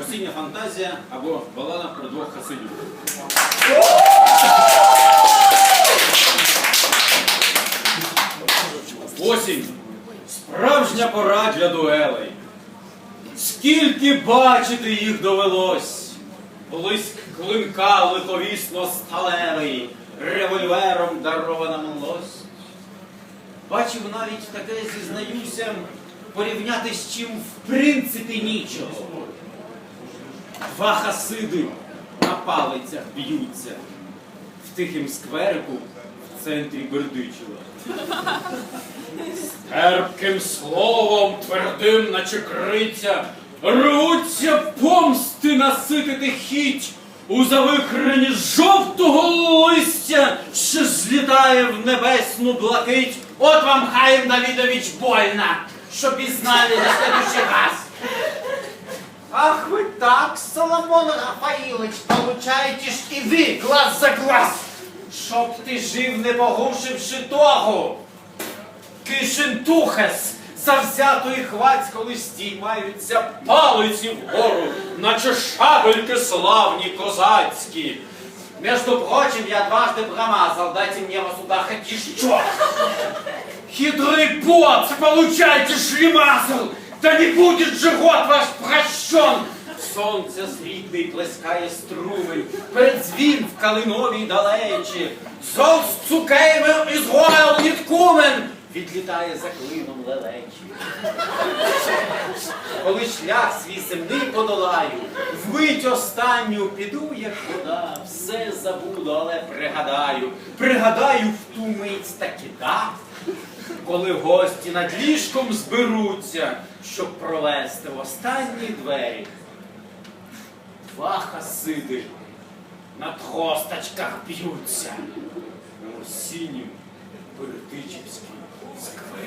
Осіння фантазія або балада про двох хасидів. Осінь. Справжня пора для дуелей. Скільки бачити їх довелось. Блиск клинка лиховісно сталевий, револьвером дарована милость. Бачив навіть таке, зізнаюся, порівняти з чим в принципі нічого. Два хасиди на палицях б'ються в тихім скверику в центрі Бердичева. Терпким словом, твердим, наче криця, рвуться помсти наситити хіть у завихрені жовтого листя, що злітає в небесну блакить. От вам, Хаим Давидович, больно, чтоб и знали на следующий раз. Ах вы так, Соломон Рафаилович, получаете ж и вы глаз за глаз. Щоб ти жив, не погушивши того. Кишентухес, завзято і хваць, коли стіймаються палиці вгору, наче шабельки славні козацькі. Между прочим, я дважды промазал, дайте мне вас сюда хоть еще. Хитрый бот, получайте шлемазл, да не будет же год ваш прощен. Сонце світлий плескає струмень, передзвін в калиновій далечі. Зол з цукеймем із гойл відкумен, відлітає за клином лелечі. Коли шлях свій земний подолаю, вмить останню піду, як вода, все забуду, але пригадаю, пригадаю в ту мить таки да, коли гості над ліжком зберуться, щоб провести в останні двері. Два хасиди над хосточках б'ються у синім перетичівській сквері.